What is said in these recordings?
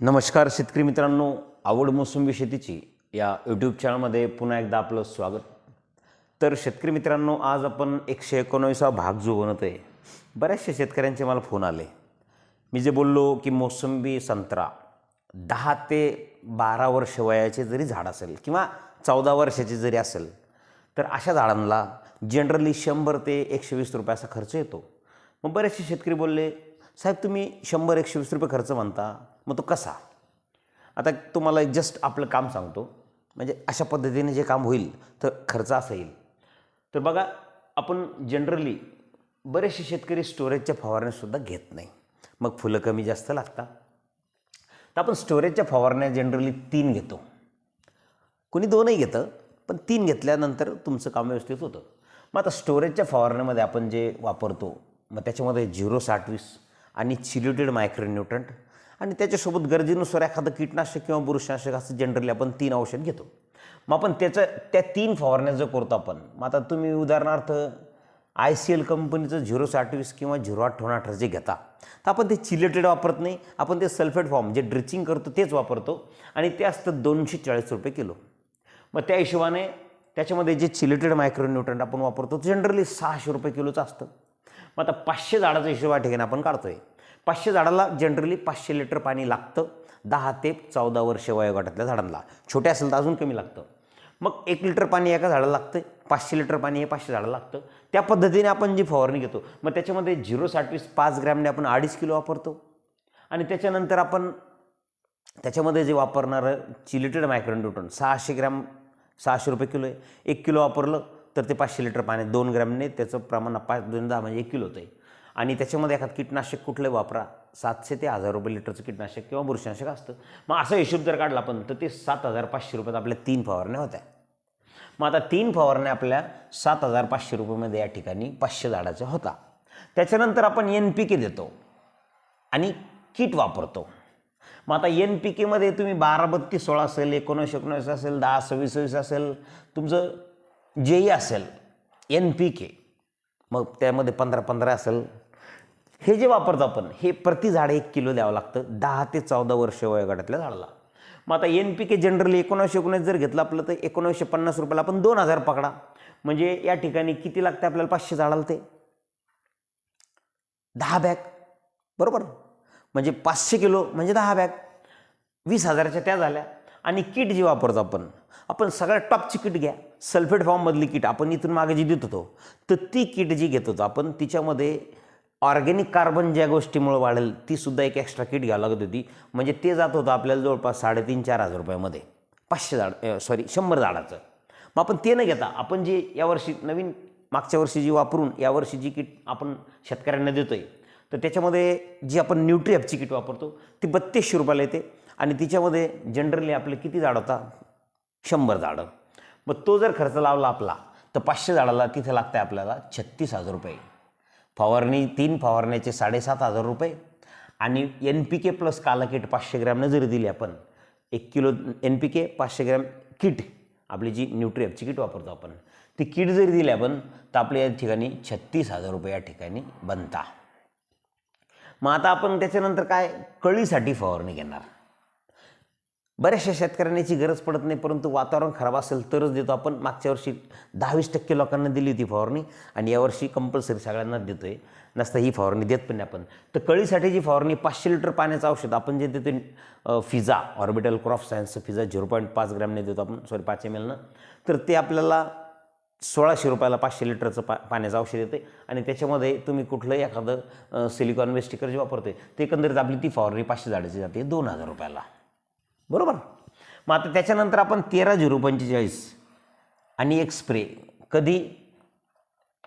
नमस्कार शेतकरी मित्रांनो आवड मोसंबी शेतीची या यूट्यूब चॅनलमध्ये पुन्हा एकदा आपलं स्वागत. तर शेतकरी मित्रांनो आज आपण एकशे एकोणावीसा भाग जो बनवतो आहे. बऱ्याचशा शेतकऱ्यांचे मला फोन आले. मी जे बोललो की मोसंबी संत्रा दहा ते बारा वर्ष वयाचे जरी झाड असेल किंवा चौदा वर्षाचे जरी असेल तर अशा झाडांना जनरली शंभर ते एकशे वीस रुपयाचा खर्च येतो. मग बरेचसे शेतकरी बोलले साहेब तुम्ही शंभर एकशे वीस रुपये खर्च म्हणता मग तो कसा? आता तुम्हाला एक जस्ट आपलं काम सांगतो. म्हणजे अशा पद्धतीने जे काम होईल तर खर्च असा येईल. तर बघा आपण जनरली बरेचसे शेतकरी स्टोरेजच्या फवारण्यासुद्धा घेत नाही. मग फुलं कमी जास्त लागतात. तर आपण स्टोरेजच्या फवारण्या जनरली तीन घेतो. कोणी दोनही घेतं पण तीन घेतल्यानंतर तुमचं काम व्यवस्थित होतं. मग आता स्टोरेजच्या फवारण्यामध्ये आपण जे वापरतो मग त्याच्यामध्ये झिरो साठवीस आणि चिल्युटेड मायक्रोन्यूट्रंट आणि त्याच्यासोबत गरजेनुसार एखादं कीटनाशक किंवा बुरशीनाशक असं जनरली आपण तीन औषध घेतो. मग आपण त्याचं त्या तीन फवारण्या जर करतो आपण मग आता तुम्ही उदाहरणार्थ आय सी एल कंपनीचं झिरो साठवीस किंवा झिरो अठ्ठावन्न जे घेता तर आपण ते चिलेटेड वापरत नाही. आपण ते सल्फेट फॉर्म जे ड्रिचिंग करतो तेच वापरतो. आणि ते असतं दोनशे चाळीस रुपये किलो. मग त्या हिशोबाने त्याच्यामध्ये जे चिलेटेड मायक्रोन्यूट्रंट आपण वापरतो जनरली सहाशे रुपये किलोचं असतं. मग आता पाचशे झाडाचा हिशोब या ठिकाणी आपण काढतो आहे पाचशे झाडाला जनरली पाचशे लिटर पाणी लागतं. दहा ते चौदा वर्ष वयोगटातल्या झाडांना. छोटे असेल तर अजून कमी लागतं. मग एक लिटर पाणी एका झाडाला लागतं पाचशे लिटर पाणी हे पाचशे झाडाला लागतं. त्या पद्धतीने आपण जी फवारणी घेतो मग त्याच्यामध्ये झिरो साठवीस पाच ग्रॅमने आपण अडीच किलो वापरतो. आणि त्याच्यानंतर आपण त्याच्यामध्ये जे वापरणारं चिलिटेड मायक्रोन्यूट्रन सहाशे ग्रॅम सहाशे रुपये किलो आहे. एक किलो वापरलं तर ते पाचशे लिटर पाण्यात दोन ग्रॅमने त्याचं प्रमाण पाच दोन दहा म्हणजे एक किलो होतं आहे आणि त्याच्यामध्ये एखादं कीटनाशक कुठलं वापरा सातशे ते हजार रुपये लिटरचं कीटनाशक किंवा बुरशीनाशक असतं. मग असा हिशोब जर काढला आपण तर ते सात हजार पाचशे रुपयात आपल्या तीन फवारण्या होत्या. मग आता तीन फवारण्या आपल्या सात हजार पाचशे रुपयेमध्ये या ठिकाणी पाचशे झाडाच्या होता. त्याच्यानंतर आपण एन पी के देतो आणि किट वापरतो. मग आता एन पी केमध्ये तुम्ही बारा बत्तीस सोळा असेल एकोणीस एकोणीस असेल दहा सव्वीस सव्वीस असेल तुमचं जेई असेल एन पी के मग त्यामध्ये पंधरा पंधरा असेल हे जे वापरतो आपण हे प्रति झाड एक किलो द्यावं लागतं. दहा ते चौदा वर्ष वयोगटातल्या झाडाला. मग आता एन पी के जनरली एकोणीसशे एकोणीस जर घेतलं आपलं तर एकोणीसशे पन्नास रुपयाला आपण दोन हजार पकडा. म्हणजे या ठिकाणी किती लागते आपल्याला? पाचशे झाडाला ते. दहा बॅग. बरोबर? म्हणजे पाचशे किलो म्हणजे दहा बॅग. वीस हजाराच्या त्या झाल्या. आणि किट जी वापरतो आपण आपण सगळ्यात टॉपची किट घ्या. सल्फेट फॉर्ममधली किट आपण इथून मागे जी देत होतो तर ती किट जी घेत होतो आपण तिच्यामध्ये ऑर्गॅनिक कार्बन ज्या गोष्टीमुळे वाढेल तीसुद्धा एक एक्स्ट्रा किट घ्यावं लागत होती. म्हणजे ते जात होतं आपल्याला जवळपास साडेतीन चार हजार रुपयामध्ये. पाचशे झाड सॉरी शंभर झाडाचं. मग आपण ते न घेता आपण जे यावर्षी नवीन मागच्या वर्षी जी वापरून यावर्षी जी किट आपण शेतकऱ्यांना देतो आहे तर त्याच्यामध्ये जी आपण न्यूट्रीअपची किट वापरतो ती बत्तीसशे रुपयाला येते. आणि तिच्यामध्ये जनरली आपले किती झाड होता? शंभर झाडं. मग तो जर खर्च लावला आपला तर पाचशे झाडाला तिथे लागतं आहे आपल्याला छत्तीस हजार रुपये. फवारणी तीन फवारण्याचे साडेसात हजार रुपये. आणि एन पी के प्लस काला किट पाचशे ग्रॅमनं जरी दिली आपण. एक किलो एन पी के पाचशे ग्रॅम किट आपली जी न्यूट्रिॲपची किट वापरतो आपण. ती किट जरी दिली आपण तर आपल्या या ठिकाणी छत्तीस हजार रुपये या ठिकाणी बनता. मग आता आपण त्याच्यानंतर काय? कळीसाठी फवारणी घेणार. बऱ्याचशा शेतकऱ्यांची गरज पडत नाही परंतु वातावरण खराब असेल तरच देतो आपण. मागच्या वर्षी दहावीस टक्के लोकांना दिली होती फवारणी आणि यावर्षी कंपल्सरी सगळ्यांनाच देतो आहे नसतं ही फवारणी देत पण नाही आपण. तर कळीसाठी जी फवारणी पाचशे लिटर पाण्याचं औषध आपण जे देतो फिजा ऑर्बिटल क्रॉप सायन्सचं फिजा झिरो पॉईंट पाच ग्रॅमने देतो आपण. सॉरी पाच एम एलनं तर ते आपल्याला सोळाशे रुपयाला पाचशे लिटरचं पा पाण्याचं औषध येते आणि त्याच्यामध्ये तुम्ही कुठलंही एखादं सिलिकॉन वेस्टिकर जे वापरते ते एकंदरीत आपली ती फवारणी पाचशे झाडाची जाते दोन हजार रुपयाला. बरोबर? मग आता त्याच्यानंतर आपण तेरा झिरो पंचेचाळीस आणि एक स्प्रे. कधी?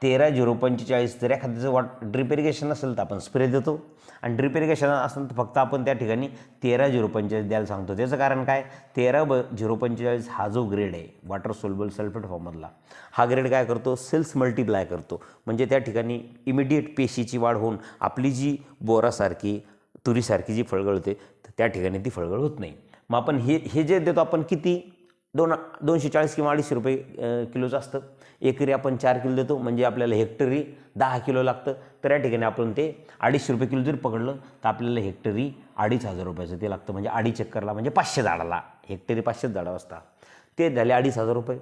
तेरा झिरो पंचेचाळीस जर एखाद्याचं वॉट ड्रिप इरिगेशन असेल तर आपण स्प्रे देतो. आणि ड्रिप इरिगेशन असेल तर फक्त आपण त्या ठिकाणी तेरा झिरो पंचेचाळीस द्यायला सांगतो. त्याचं कारण काय? तेरा ब झिरो पंचेचाळीस हा जो ग्रेड आहे वॉटर सोलबल सल्फेट फॉर्ममधला हा ग्रेड काय करतो? सेल्स मल्टिप्लाय करतो. म्हणजे त्या ठिकाणी इमिडिएट पेशीची वाढ होऊन आपली जी बोरासारखी तुरीसारखी जी फळगळ होते तर त्या ठिकाणी ती फळगळ होत नाही. मग आपण हे हे जे देतो आपण किती? दोन दोनशे चाळीस किंवा अडीचशे रुपये किलोचं असतं. एकरी आपण चार किलो देतो म्हणजे आपल्याला हेक्टरी दहा किलो लागतं. तर या ठिकाणी आपण ते अडीचशे रुपये किलो जरी पकडलं तर आपल्याला हेक्टरी अडीच हजार रुपयाचं ते लागतं. म्हणजे अडीच चक्करला म्हणजे पाचशे झाडाला. हेक्टरी पाचशेच झाडं असतात. ते झाले अडीच हजार रुपये.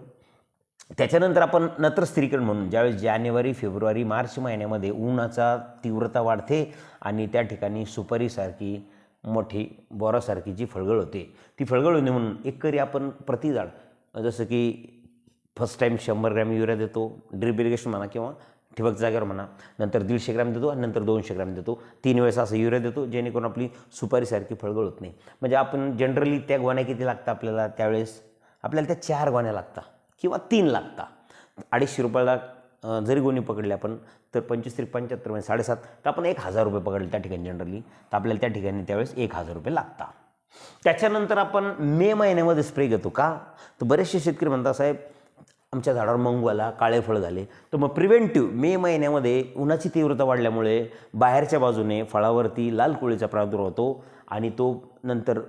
त्याच्यानंतर आपण नत्र स्थिरीकरण म्हणून ज्यावेळेस जानेवारी फेब्रुवारी मार्च महिन्यामध्ये उन्हाचा तीव्रता वाढते आणि त्या ठिकाणी सुपारीसारखी मोठी बोरासारखी जी फळगळ होते ती फळगळ होणे म्हणून एकरी आपण प्रति जसं की फर्स्ट टाईम शंभर ग्रॅम युरिया देतो ड्रिप इरिगेशन म्हणा किंवा ठिबक जागेवर म्हणा नंतर दीडशे ग्रॅम देतो आणि नंतर दोनशे ग्रॅम देतो. तीन वेळेस असं युरिया देतो जेणेकरून आपली सुपारीसारखी फळगळ होत नाही. म्हणजे आपण जनरली त्या गोण्या किती लागतात आपल्याला त्यावेळेस? आपल्याला त्या चार गोण्या लागतात किंवा तीन लागतात. अडीचशे रुपयाला जरी गोणी पकडले आपण तर पंचवीस त्रिक पंच्याहत्तर म्हणजे साडेसात तर आपण एक हजार रुपये पकडले त्या ठिकाणी जनरली तर आपल्याला त्या ठिकाणी त्यावेळेस एक हजार रुपये लागतात. त्याच्यानंतर आपण मे महिन्यामध्ये स्प्रे घेतो का? तर बरेचसे शेतकरी म्हणतात साहेब आमच्या झाडावर मंगू आला काळे फळ झाले. तर मग प्रिव्हेंटिव्ह मे महिन्यामध्ये उन्हाची तीव्रता वाढल्यामुळे बाहेरच्या बाजूने फळावरती लाल कोळीचा प्रादुर्भाव होतो आणि तो नंतर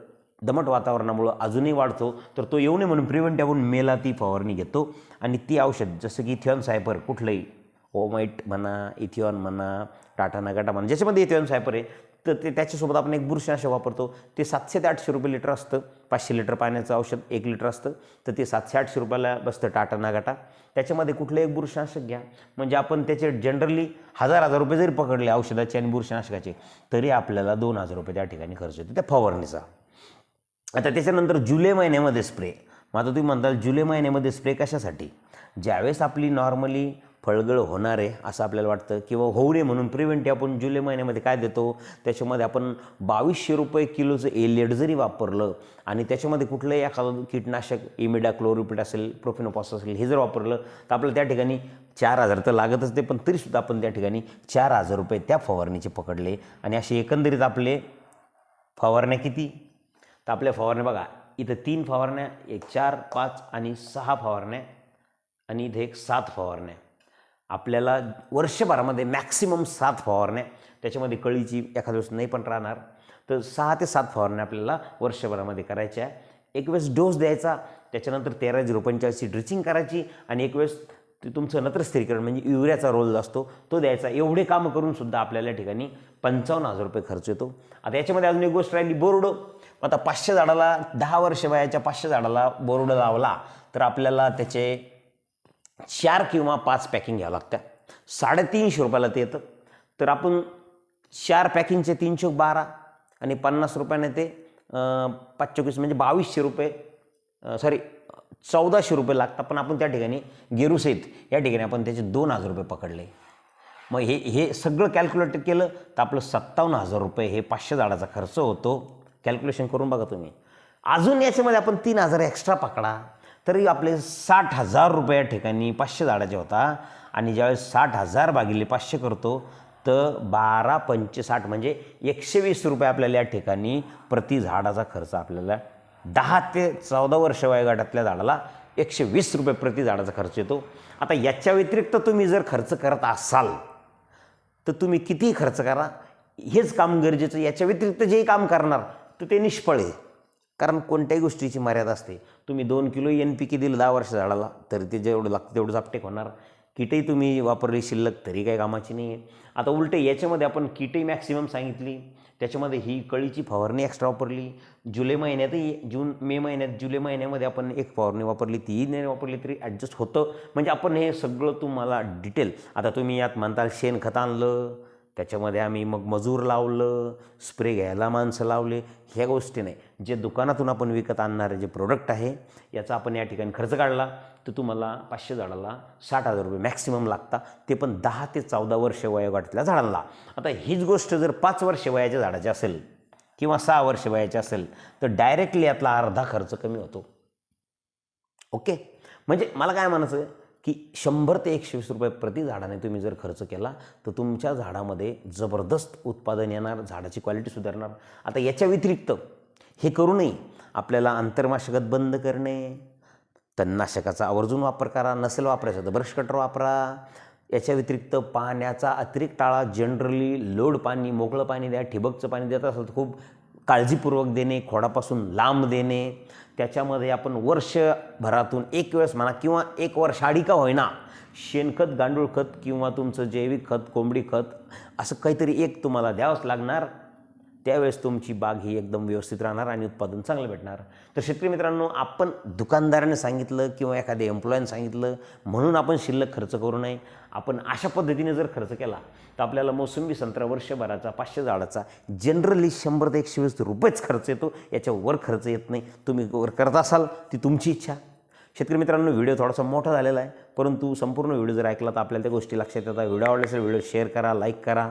दमट वातावरणामुळं अजूनही वाढतो. तर तो येऊ नये म्हणून प्रिव्हेंटिव्ह आपण मेला ती फवारणी घेतो. आणि ती औषध जसं की इथिऑन सायपर कुठलंही ओमाईट म्हणा इथिऑन म्हणा टाटा नगाटा म्हणा ज्याच्यामध्ये इथिऑन सायपर आहे तर ते त्याच्यासोबत आपण एक बुरशीनाशक वापरतो. ते सातशे ते आठशे रुपये लिटर असतं. पाचशे लिटर पाण्याचं औषध एक लिटर असतं. तर ते सातशे आठशे रुपयाला बसतं टाटा नागाटा. त्याच्यामध्ये कुठलं एक बुरशीनाशक घ्या. म्हणजे आपण त्याचे जनरली हजार हजार रुपये जरी पकडले औषधाचे आणि बुरशीनाशकाचे तरी आपल्याला दोन हजार रुपये त्या ठिकाणी खर्च येतो. त्या फवारणीचा. आता त्याच्यानंतर जुलै महिन्यामध्ये स्प्रे मग आता तुम्ही म्हणताल जुलै महिन्यामध्ये स्प्रे कशासाठी? ज्यावेळेस आपली नॉर्मली फळगळ होणार आहे असं आपल्याला वाटतं किंवा होऊ नये म्हणून प्रिव्हेंटी आपण जुलै महिन्यामध्ये काय देतो? त्याच्यामध्ये आपण बावीसशे रुपये किलोचं एलेड जरी वापरलं आणि त्याच्यामध्ये कुठलंही एखादं कीटनाशक इमिडा क्लोरोपिट असेल प्रोफिनोपॉस असेल हे जर वापरलं तर आपल्याला त्या ठिकाणी चार हजार तर लागतच ते पण तरीसुद्धा आपण त्या ठिकाणी चार हजार रुपये त्या फवारणीचे पकडले आणि असे एकंदरीत आपले फवारण्या किती? तर आपल्या फवारण्या बघा. इथं तीन फवारण्या एक चार पाच आणि सहा फवारण्या आणि इथे एक सात फवारण्या. आपल्याला वर्षभरामध्ये मॅक्सिमम सात फवारण्या. त्याच्यामध्ये कळीची एखाद्या वेळेस नाही पण राहणार. तर सहा ते सात फवारण्या आपल्याला वर्षभरामध्ये करायच्या एक वेळेस डोस द्यायचा त्याच्यानंतर तेरा झिरो पंचाळीसची ड्रिचिंग करायची आणि एक वेळेस ते तुमचं नत्रस्थिरीकरण म्हणजे युरियाचा रोल असतो तो द्यायचा. एवढे कामं करून सुद्धा आपल्याला ठिकाणी पंचावन्न हजार रुपये खर्च येतो. आता याच्यामध्ये अजून एक गोष्ट राहिली बोर्ड. आता पाचशे झाडाला दहा वर्ष वयाच्या पाचशे झाडाला बोर्ड लावला तर आपल्याला त्याचे चार किंवा पाच पॅकिंग घ्यावं लागतं. साडेतीनशे रुपयाला ते येतं. तर आपण चार पॅकिंगचे तीनशे बारा आणि पन्नास रुपयाने ते पाच चोवीस म्हणजे बावीसशे रुपये सॉरी चौदाशे रुपये लागतात. पण आपण त्या ठिकाणी गेरुसहित या ठिकाणी आपण त्याचे दोन हजार रुपये पकडले. मग हे हे सगळं कॅल्क्युलेट केलं तर आपलं सत्तावन्न हजार रुपये हे पाचशे झाडाचा खर्च होतो. कॅल्क्युलेशन करून बघा तुम्ही. अजून याच्यामध्ये आपण तीन हजार एक्स्ट्रा पकडा. तरी आपले साठ हजार रुपये या ठिकाणी पाचशे झाडाचे होता. आणि ज्यावेळेस साठ हजार भागिले पाचशे करतो तर बारा पंचे साठ म्हणजे एकशे वीस रुपये आपल्याला या ठिकाणी प्रति झाडाचा खर्च आपल्याला दहा ते चौदा वर्ष वयोगटातल्या झाडाला एकशे वीस रुपये प्रति झाडाचा खर्च येतो. आता याच्या व्यतिरिक्त तुम्ही जर खर्च करत असाल तर तुम्ही कितीही खर्च करा. हेच काम गरजेचं याच्या व्यतिरिक्त जेही काम करणार तर ते निष्फळ आहे. कारण कोणत्याही गोष्टीची मर्यादा असते. तुम्ही दोन किलो एन पी के दिलं दहा वर्ष झाडाला तरी ते जेवढं लागतं तेवढं आपटेक होणार. किटही तुम्ही वापरली शिल्लक तरी काही कामाची नाही आहे. आता उलटे याच्यामध्ये आपण किटही मॅक्सिमम सांगितली. त्याच्यामध्ये ही कळीची फवारणी एक्स्ट्रा वापरली. जुलै महिन्यातही जून मे महिन्यात जुलै महिन्यामध्ये आपण एक फवारणी वापरली तीही नाही वापरली तरी ॲडजस्ट होतं. म्हणजे आपण हे सगळं तुम्हाला डिटेल आता तुम्ही यात म्हणताल शेणखत आणलं त्याच्यामध्ये आम्ही मग मजूर लावलं स्प्रे घ्यायला माणसं लावले. ह्या गोष्टी नाही जे दुकानातून आपण विकत आणणारे जे प्रोडक्ट आहे याचा आपण या ठिकाणी खर्च काढला. तर तुम्हाला पाचशे झाडाला साठ हजार रुपये मॅक्सिमम लागता. ते पण दहा ते चौदा वर्ष वयोगटातल्या झाडांना. आता हीच गोष्ट जर पाच वर्ष वयाच्या झाडाची असेल किंवा सहा वर्ष वयाची असेल तर डायरेक्टली यातला अर्धा खर्च कमी होतो. ओके म्हणजे मला काय म्हणायचं की शंभर ते एकशे वीस रुपये प्रति झाडाने तुम्ही जर खर्च केला तर तुमच्या झाडामध्ये जबरदस्त उत्पादन येणार झाडाची क्वालिटी सुधारणार. आता याच्या व्यतिरिक्त हे करूनही आपल्याला आंतरमाशकत बंद करणे तणनाशकाचा आवर्जून वापर करा नसेल वापरायचं तर ब्रश कटर वापरा. याच्या व्यतिरिक्त पाण्याचा अतिरिक्त टाळा जनरली लोड पाणी मोकळं पाणी द्या ठिबकचं पाणी देत असेल तर खूप काळजीपूर्वक देणे खोडापासून लांब देणे त्याच्यामध्ये आपण वर्षभरातून एक वेळेस म्हणा किंवा एक वर्ष आडी का होईना शेणखत गांडूळ खत किंवा तुमचं जैविक खत कोंबडी खत असं काहीतरी एक तुम्हाला द्यावंच लागणार. त्यावेळेस तुमची बाग ही एकदम व्यवस्थित राहणार आणि उत्पादन चांगलं भेटणार. तर शेतकरी मित्रांनो आपण दुकानदाराने सांगितलं किंवा एखाद्या एम्प्लॉयने सांगितलं म्हणून आपण शिल्लक खर्च करू नये. आपण अशा पद्धतीने जर खर्च केला तर आपल्याला मोसंबी संत्रा वर्षभराचा पाचशे झाडाचा जनरली शंभर ते एकशे वीस रुपयेच खर्च येतो. याच्यावर खर्च येत नाही. तुम्ही वर करत असाल ती तुमची इच्छा. शेतकरी मित्रांनो व्हिडिओ थोडासा मोठा झालेला आहे परंतु संपूर्ण व्हिडिओ जर ऐकला तर आपल्याला त्या गोष्टी लक्षात येतात. व्हिडिओ आवडल्यास व्हिडिओ शेअर करा लाईक करा.